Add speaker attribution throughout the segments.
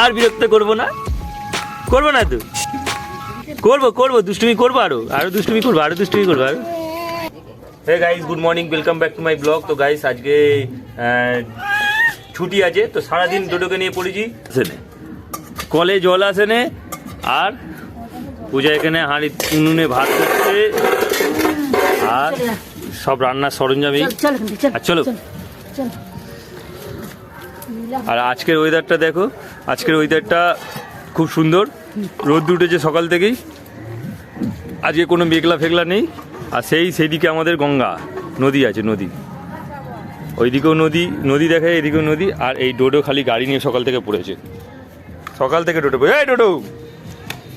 Speaker 1: আর বিরক্ত করব না? করব না তো? করব করব দুষ্টুমি করব আরও। আরও দুষ্টুমি করব আরও দুষ্টুমি করব আরও। Hey guys good morning welcome back to my vlog তো গাইস আজকে ছুটি আছে তো সারাদিন ডোডোকে নিয়ে পড়েছি। আসেনে। কলে জল আসেনে আর পূজা এখানে হাঁড়ি উনুনে ভাত করছে আর সব রান্নার সরঞ্জামই
Speaker 2: চল চল
Speaker 1: আর চলো।
Speaker 2: চল।
Speaker 1: আর আজকের ওয়েদারটা দেখো, আজকের ওয়েদারটা খুব সুন্দর। রোদ উঠেছে সকাল থেকেই। আজকে কোনো মেঘলা ফেগলা নেই। আর সেই সেদিকে আমাদের গঙ্গা। নদী আছে, নদী। ওইদিকেও নদী নদী দেখায় এদিকেও নদী। আর এই ডোডো খালি গাড়ি নিয়ে সকাল থেকে পড়েছে। সকাল থেকে ডোডো পড়ে- এই ডোডো!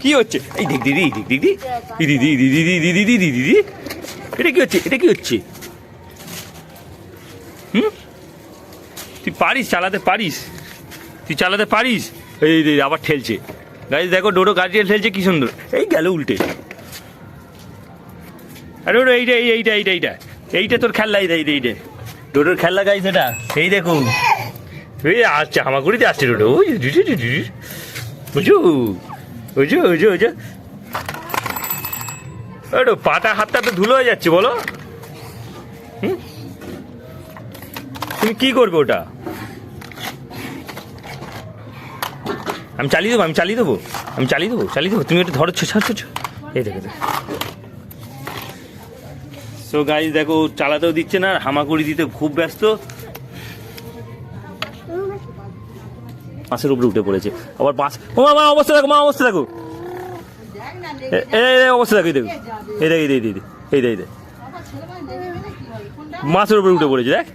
Speaker 1: কি হচ্ছে? এই দিক, দিদি দিক, দিদি। দিদি দিদি দিদি দিদি দিদি দিদি। এটা কি হচ্ছে? এটা কি হচ্ছে? হুম? তুই পারিস, চালাতে পারিস। তুই চালাতে পারিস? এই আবার ঠেলছে। গাড়ি দেখো ডোডো গাড়ি ঠেলছে, কি সুন্দর। এই গেল উল্টে। আরে ওটা এইটা, এই- এইটা এইটা এইটা। এইটা তোর খেলনা এইটা এইটা এইটা। ডোডোর খেলনা গাইস এটা। এই দেখো। এই আসছে, হামাগুড়িতে আসছে ডোডো ওই। বুঝু? বুঝু বুঝু বুঝু। ওটো পাটা হাতটা তো ধুলো হয়ে যাচ্ছে, বলো। হুম? তুমি কি করবে ওটা? আমি চালিয়ে দেবো, আমি চালিয়ে দেবো, আমি চালিয়ে দেবো চালিয়ে দেবো। তুমি ওটা ধরো ছাড়ছো ছাড় এই দেখো দেখো। সো গাইজ দেখো চালাতেও দিচ্ছে না, আর হামাগুড়ি দিতে খুব ব্যস্ত। মাছের উপরে উঠে পড়েছে। আবার মাছ ও মা অবস্থা দেখো, মা, অবস্থা দেখো। এই অবস্থা দেখো দেখ। এই দেখ এই দেখ এই দেখ এই দেখ মাছের উপরে উঠে পড়েছে, দেখ।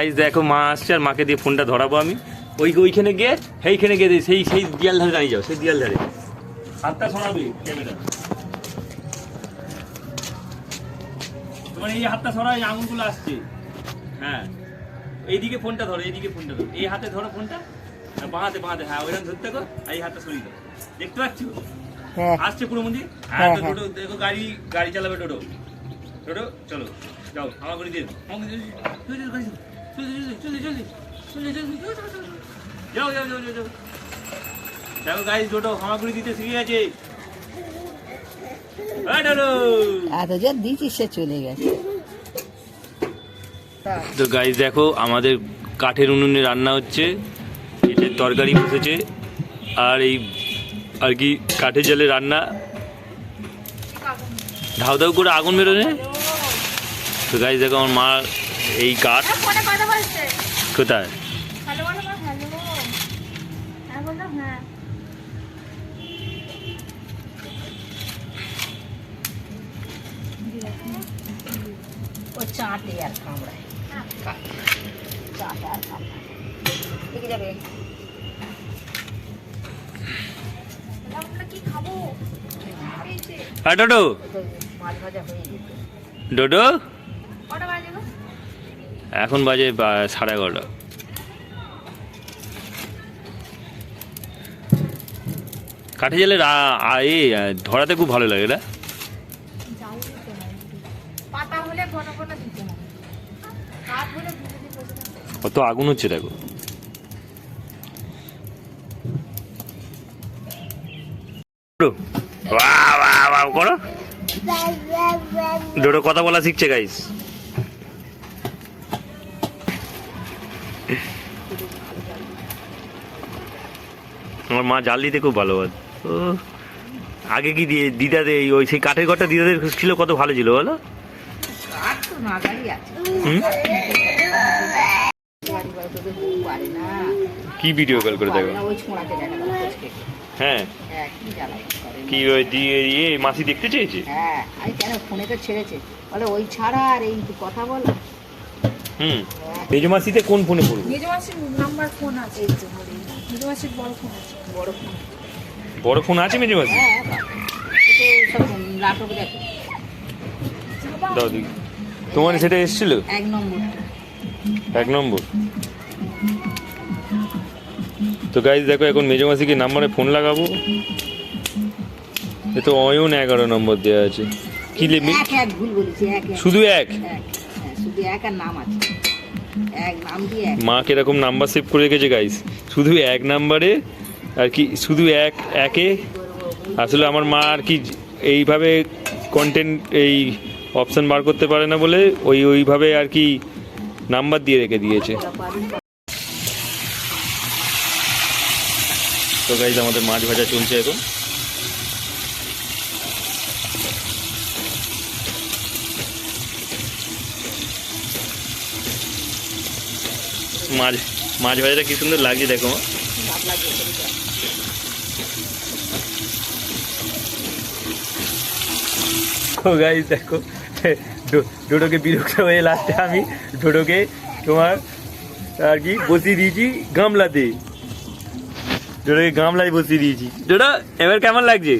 Speaker 1: গাইজ দেখো মা আসছে আর মাকে দিয়ে ফোনটা ধরাবো আমি। ওই ওইখানে গিয়ে সেইখানে গিয়ে সেই সেই দিয়াল ধারে দাঁড়িয়ে যাও সেই দিয়াল ধারে হাতটা সরাবে ক্যামেরা। তোমার এই হাতটা সরা এই আঙুলগুলো আসছে। হ্যাঁ। এইদিকে ফোনটা ধরো এইদিকে ফোনটা ধরো। এই হাতে ধরো ফোনটা। আর বাঁ হাতে বাঁ হাতে হ্যাঁ ওইরকম ধরতে থাকো আর এই হাতটা সরিয়ে দাও। দেখতে পাচ্ছ?
Speaker 2: হ্যাঁ।
Speaker 1: আসছে পুরো মন্দির? হ্যাঁ
Speaker 2: হ্যাঁ।
Speaker 1: টোটো দেখো গাড়ি গাড়ি চালাবে টোটো। টোটো চলো যাও আমার করে দিয়ে। আমাকে দেখো হামাগুড়ি দিতে তো গাইজ দেখো, আমাদের কাঠের উনুনে রান্না হচ্ছে তরকারি বসেছে, আর এই, আর কি কাঠের জলে রান্না। ধাউ ধাউ করে আগুন বেরোনে তো গাইজ দেখো, আমার মা এই
Speaker 3: কথা বলছে।
Speaker 1: কোথায়?
Speaker 3: হ্যাঁ হ্যাঁ।
Speaker 2: ও চাটে আর কামড়ায়। চাটে আর কামড়ায়। দেখে যাবে।
Speaker 1: ডোডো।
Speaker 2: হয়ে
Speaker 1: ডোডো? এখন বাজে সাড়ে এগারোটা। কাঠে জলে এ ধরাতে খুব ভালো লাগে
Speaker 3: থাকতে
Speaker 1: কত আগুন হচ্ছে দেখো। করো। ডোডো কথা বলা শিখছে গাইস আমার মা জাল দিতে খুব ভালোবাসে ও আগে কি দিয়ে দিদাদের ওই সেই কাঠের ঘরটা দিদাদের ছিল কত ভালো ছিল বলো? কি ভিডিও কল করে দেখো? হ্যাঁ।
Speaker 2: হ্যাঁ কি
Speaker 1: ওই দিয়ে ইয়ে মাসি দেখতে চেয়েছে?
Speaker 2: হ্যাঁ আমি কেন ফোনে তো ছেড়েছে। বলে ওই ছাড়া আর এই কথা বলা।
Speaker 1: হুম। মেজো মাসিতে কোন ফোনে পড়ব?
Speaker 3: মেজো মাসির নাম্বার ফোন আছে এই তো মেজো বড় ফোন আছে।
Speaker 2: বড় ফোন।
Speaker 1: বড় ফোন আছে মেজো মাসি
Speaker 2: হ্যাঁ সব নাটক দেখে।
Speaker 1: দাও দেখি। তোমার সেটা এসেছিল?
Speaker 2: এক নম্বরটা
Speaker 1: এক নম্বর। তো গাইজ দেখো এখন মেজো মাসিকে নাম্বারে ফোন লাগাবো। এ তো অয়ন এগারো নম্বর দেওয়া আছে। কি
Speaker 2: এক
Speaker 1: শুধু এক।
Speaker 2: দিয়ে এক
Speaker 1: মা কীরকম নাম্বার সেভ করে রেখেছে গাইস শুধু এক নাম্বারে আর কি, শুধু এক, একে? আসলে আমার মা আর কি এইভাবে কন্টেন্ট এই অপশন বার করতে পারে না বলে ওই ওইভাবে আর কি নাম্বার দিয়ে রেখে দিয়েছে। তো গাইজ আমাদের মাছ ভাজা চলছে এখন। মাছ মাছ ভাজাটা কি সুন্দর লাগছে দেখো। তো দেখো ডোডোকে বিরক্ত হয়ে লাস্টে আমি ডোডোকে তোমার, আর কি, বসিয়ে দিয়েছি গামলাতে। ডোডোকে গামলায় বসিয়ে দিয়েছি। ডোডো এবার কেমন লাগছে?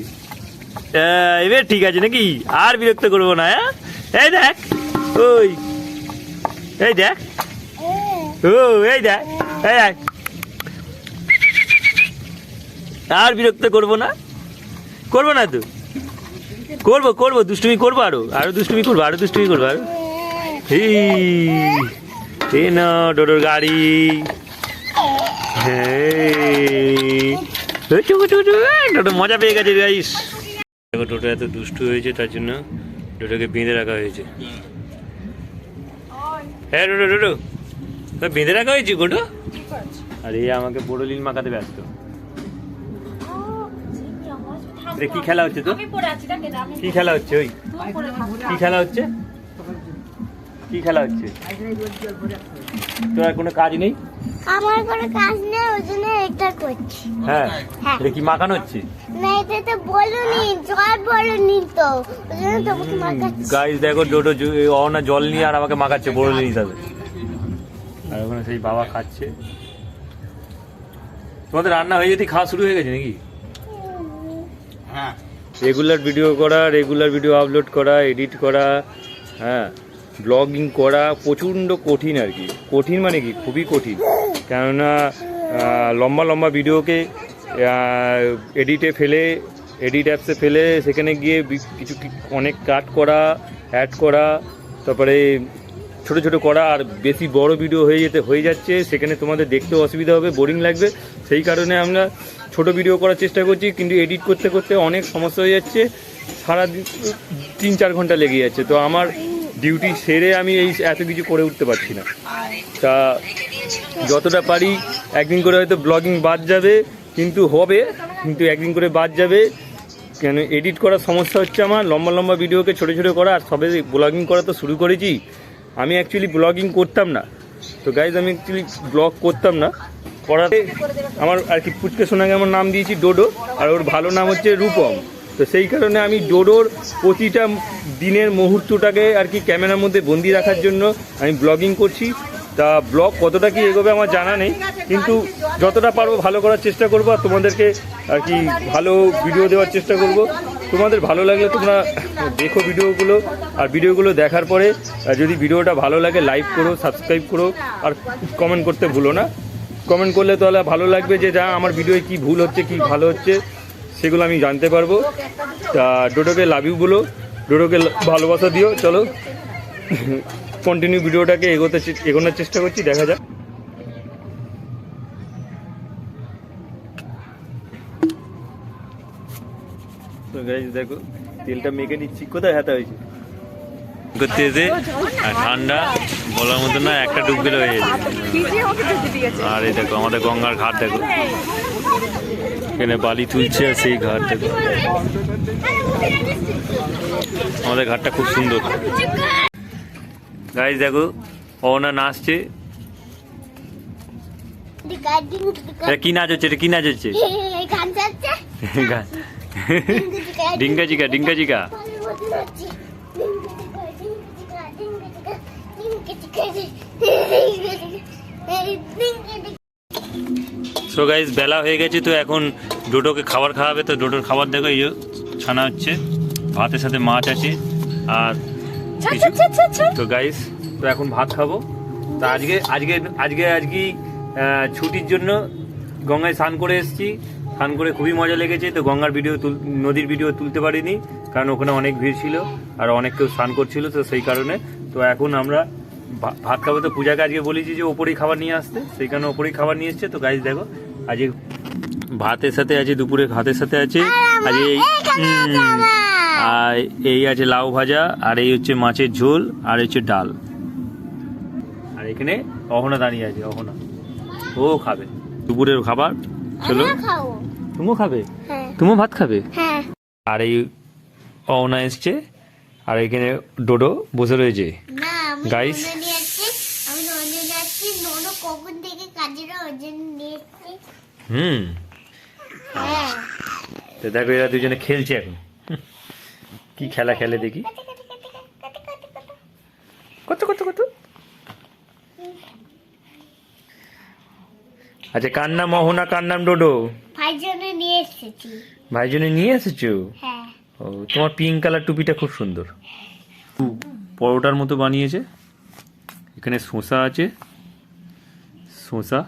Speaker 1: এবার ঠিক আছে নাকি? আর বিরক্ত করব না হ্যাঁ? এই দেখ, ওই, এই দেখ। ও, এই দেখ এই দেখ আর বিরক্ত করব না? করব না তো? করব করব, দুষ্টুমি করব আরও আরও দুষ্টুমি করব, আরও দুষ্টুমি করব, আরও। এই না, ডোডোর গাড়ি। হ্যাঁ। ডোডো মজা পেয়ে গেছে গাইস টোটো এত দুষ্টু হয়েছে, তার জন্য ডোডোকে বেঁধে রাখা হয়েছে। হ্যাঁ ডোডো ডোডো। তোর বেঁধে রাখা হয়েছে গোটো? আরে আমাকে বড়লিন মাখাতে ব্যস্ত। কি খেলা হচ্ছে তো কি খেলা হচ্ছে ওই? কি খেলা হচ্ছে? কি খেলা হচ্ছে? তোর আর কোনো কাজ নেই?
Speaker 4: আমার কোনো কাজ নেই ওই জন্য এটা করছি।
Speaker 1: হ্যাঁ?
Speaker 4: হ্যাঁ।
Speaker 1: এটা কি মাখানো হচ্ছে?
Speaker 4: না এটা তো বলুনি জল বলুনি তো। ওই জন্য তোমাকে মাখাচ্ছি।
Speaker 1: গাইস দেখো ডোডো অহনা জল নিয়ে আর আমাকে মাখাচ্ছে বড়লিন হিসাবে। আর সেই বাবা খাচ্ছে। তোমাদের রান্না হয়ে যেতে খাওয়া শুরু হয়ে গেছে নাকি? রেগুলার ভিডিও করা রেগুলার ভিডিও আপলোড করা এডিট করা হ্যাঁ ব্লগিং করা প্রচণ্ড কঠিন আর কি। কঠিন মানে কি? খুবই কঠিন। কেননা লম্বা লম্বা ভিডিওকে এডিটে ফেলে এডিট অ্যাপসে ফেলে সেখানে গিয়ে কিছু অনেক কাট করা অ্যাড করা তারপরে ছোট ছোট করা আর বেশি বড় ভিডিও হয়ে যেতে হয়ে যাচ্ছে, সেখানে তোমাদের দেখতেও অসুবিধা হবে বোরিং লাগবে। সেই কারণে আমরা ছোট ভিডিও করার চেষ্টা করছি, কিন্তু এডিট করতে করতে অনেক সমস্যা হয়ে যাচ্ছে। সারা তিন চার ঘণ্টা লেগে যাচ্ছে। তো আমার ডিউটি সেরে আমি এই এত কিছু করে উঠতে পারছি না। তা যতটা পারি, একদিন করে হয়তো ব্লগিং বাদ যাবে, কিন্তু হবে, কিন্তু একদিন করে বাদ যাবে। কেন এডিট করার সমস্যা হচ্ছে আমার, লম্বা লম্বা ভিডিওকে ছোটো ছোটো করা, আর সবে ব্লগিং করা তো শুরু করেছি। আমি অ্যাকচুয়ালি ব্লগিং করতাম না। তো গাইজ আমি অ্যাকচুয়ালি ব্লগ করতাম না। করাতে আমার আর কি পুচকে সোনাকে আমার নাম দিয়েছি ডোডো, আর ওর ভালো নাম হচ্ছে রূপম। তো সেই কারণে আমি ডোডোর প্রতিটা দিনের মুহূর্তটাকে আর কি ক্যামেরার মধ্যে বন্দি রাখার জন্য আমি ব্লগিং করছি। তা ব্লগ কতটা কি এগোবে আমার জানা নেই, কিন্তু যতটা পারব ভালো করার চেষ্টা করব, আর তোমাদেরকে আর কি ভালো ভিডিও দেওয়ার চেষ্টা করব। তোমাদের ভালো লাগলে তোমরা দেখো ভিডিওগুলো আর ভিডিওগুলো দেখার পরে যদি ভিডিওটা ভালো লাগে লাইক করো সাবস্ক্রাইব করো, আর কমেন্ট করতে ভুলো না। কমেন্ট করলে তাহলে ভালো লাগবে যে যা আমার ভিডিওয় কি ভুল হচ্ছে, কি ভালো হচ্ছে, সেগুলো আমি জানতে পারব। তা, ডোডোকে লাভ ইউ বলো, ডোডোকে ভালোবাসা দিও, চলো। কন্টিনিউ ভিডিওটাকে এগোতে এগোনোর চেষ্টা করছি, দেখা যাক। তো দেখো তেলটা মেখে নিচ্ছি। কোথায় হাতা হয়েছে? করতে এসে আর ঠান্ডা বলার মতো না একটা ডুব গেলে হয়ে যাবে। আর এই দেখো আমাদের গঙ্গার ঘাট দেখো। এখানে বালি তুলছে আর সেই ঘাট দেখো। আমাদের ঘাটটা খুব সুন্দর। গাইজ দেখো অহনা নাচছে। এটা কি নাচ হচ্ছে? এটা কি নাচ হচ্ছে?
Speaker 4: গান।
Speaker 1: ডিঙ্কা চিকা ডিঙ্কা চিকা সো গাইজ বেলা হয়ে গেছে তো এখন ডোডোকে খাবার খাওয়াবে। তো ডোডোর খাবার দেখো এই ছানা হচ্ছে ভাতের সাথে মাছ আছে আর তো গাইস তো এখন ভাত খাব। তো আজকে আজকে আজকে আজকে ছুটির জন্য গঙ্গায় স্নান করে এসেছি। স্নান করে খুবই মজা লেগেছে তো গঙ্গার ভিডিও তুল নদীর ভিডিও তুলতে পারিনি কারণ ওখানে অনেক ভিড় ছিল আর অনেক কেউ স্নান করছিল তো সেই কারণে। তো এখন আমরা ভাত খাব তো পূজাকে আজকে বলেছি যে ওপরেই খাবার নিয়ে আসতে সেই কারণে ওপরেই খাবার নিয়ে এসছে তো গাইজ দেখো আজকে ভাতের সাথে আছে দুপুরে ভাতের সাথে আছে আজ এই আর এই আছে লাউ ভাজা আর এই হচ্ছে মাছের ঝোল আর হচ্ছে ডাল। আর এখানে অহনা দাঁড়িয়ে আছে অহনা। ও খাবে। দুপুরের খাবার। চলো। তুমিও খাবে?
Speaker 4: হ্যাঁ।
Speaker 1: তুমিও ভাত খাবে?
Speaker 4: হ্যাঁ।
Speaker 1: আর এই অহনা এসছে আর এখানে ডোডো বসে রয়েছে।
Speaker 4: এসছি?
Speaker 1: হুম।
Speaker 4: হ্যাঁ।
Speaker 1: তো দেখো এরা দুজনে খেলছে এখন। কি খেলা খেলে দেখি। কত কত কত? আচ্ছা কার নাম অহনা কার নাম ডোডো?
Speaker 4: ভাই জন্য নিয়ে এসেছি।
Speaker 1: ভাই জন্য নিয়ে এসেছ?
Speaker 4: হ্যাঁ।
Speaker 1: ও তোমার পিঙ্ক কালার টুপিটা খুব সুন্দর। পরোটার মতো বানিয়েছে। এখানে শসা আছে। শসা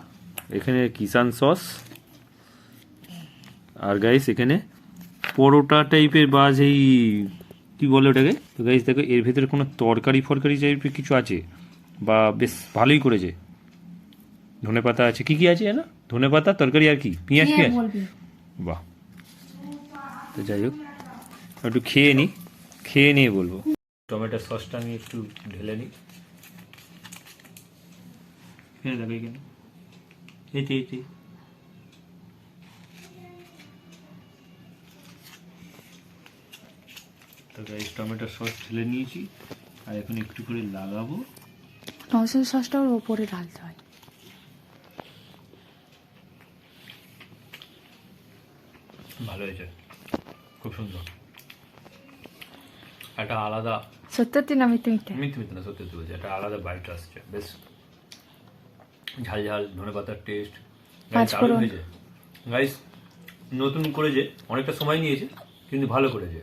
Speaker 1: এখানে কিষান সস। আর গাইস এখানে পরোটা টাইপের বা সেই কি বলে ওটাকে? তো গাইস দেখো এর ভেতরে কোনো তরকারি ফরকারি টাইপের কিছু আছে? বা বেশ ভালোই করেছে। ধনে পাতা আছে কি কি আছে জানো? ধনে পাতা তরকারি আর কি? পেঁয়াজ পেঁয়াজ? বাহ। তো যাই হোক একটু খেয়ে নিই খেয়ে নিয়ে বলব। টমেটো সসটা আমি একটু ঢেলে নিই। এখানে এতে এতে তো গাইস টমেটো সস ঢেলে নিয়েছি। আর এখন একটু করে লাগাবো।
Speaker 3: টমেটো সসটা ওর ওপরে ঢালতে হয়।
Speaker 1: ভালো হয়েছে। খুব সুন্দর। একটা আলাদা
Speaker 3: সত্যি না মিথ্যে মিথ্যে?
Speaker 1: মিথ্যে মিথ্যে না সত্যি বলছি একটা আলাদা বাইট আসছে। বেশ ঝাল ঝাল ধনে পাতার টেস্ট। হয়েছে। গাইস নতুন করেছে অনেকটা সময় নিয়েছে কিন্তু ভালো করেছে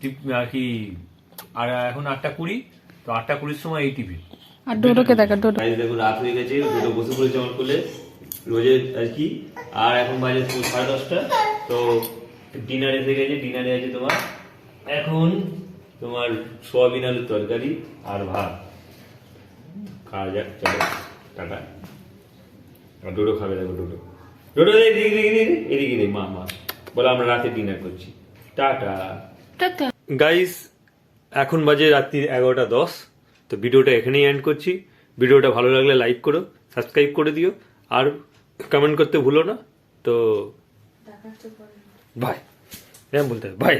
Speaker 1: টিপ- আর কি আর এখন আটটা কুড়ি তো আটটা কুড়ির সময় এই টিভি
Speaker 3: আর ডোডোকে দেখা ডোডো।
Speaker 1: দেখো রাত হয়ে গেছে দুটো বসে পড়েছে আমার কোলে। রোজের আর কি আর এখন বাজে সাড়ে দশটা। তো ডিনার এসে গেছে ডিনারে আছে তোমার এখন তোমার সোয়াবিন আলুর তরকারি আর ভাত। খাওয়া যাক চলো টাটা। আর ডোডো খাবে দেখো ডোডো। ডোডো এদিকে এদিকে এদিকে এদিকে মা মা। বলে আমরা রাতে ডিনার করছি। টাটা। গাইস এখন বাজে রাত্রি এগারোটা দশ তো ভিডিওটা এখানেই এন্ড করছি। ভিডিওটা ভালো লাগলে লাইক করো সাবস্ক্রাইব করে দিও আর কমেন্ট করতে ভুলো না। তো বাই এরকম বলতে হবে বাই